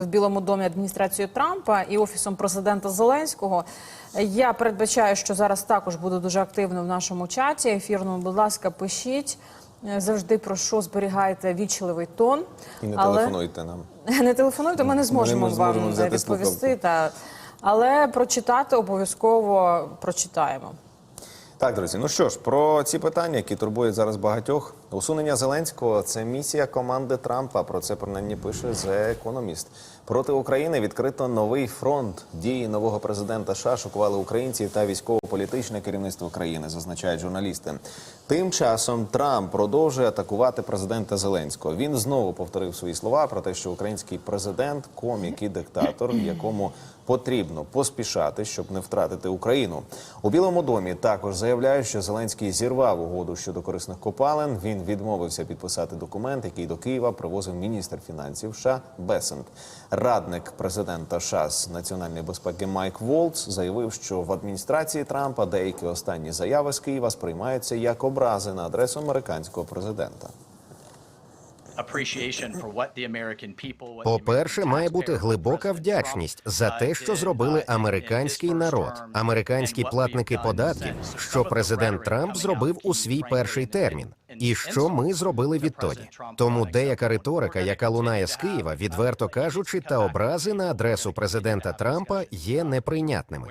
в Білому домі адміністрацією Трампа і офісом президента Зеленського. Я передбачаю, що зараз також буде дуже активно в нашому чаті. Ефірному, будь ласка, пишіть. Е, Завжди прошу зберігайте вічливий тон. І не але... телефонуйте нам. Не телефонуйте, ми не зможемо не зможемо вам взяти відповісти. Та... Але прочитати обов'язково прочитаємо. Так, друзі, ну що ж, про ці питання, які турбують зараз багатьох. Усунення Зеленського це місія команди Трампа. Про це принаймні пише The Economist. Проти України відкрито новий фронт. Дії нового президента США шокували українців та військово-політичне керівництво країни, зазначають журналісти. Тим часом Трамп продовжує атакувати президента Зеленського. Він знову повторив свої слова про те, що український президент комік і диктатор, якому потрібно поспішати, щоб не втратити Україну. У Білому домі також заявляють, що Зеленський зірвав угоду щодо корисних копалин. Він відмовився підписати документ, який до Києва привозив міністр фінансів США Бесент. Радник президента США з національної безпеки Майк Волц заявив, що в адміністрації Трампа деякі останні заяви з Києва сприймаються як образи на адресу американського президента. По-перше, має бути глибока вдячність за те, що зробили американський народ, американські платники податків, що президент Трамп зробив у свій перший термін, і що ми зробили відтоді. Тому деяка риторика, яка лунає з Києва, відверто кажучи, та образи на адресу президента Трампа є неприйнятними.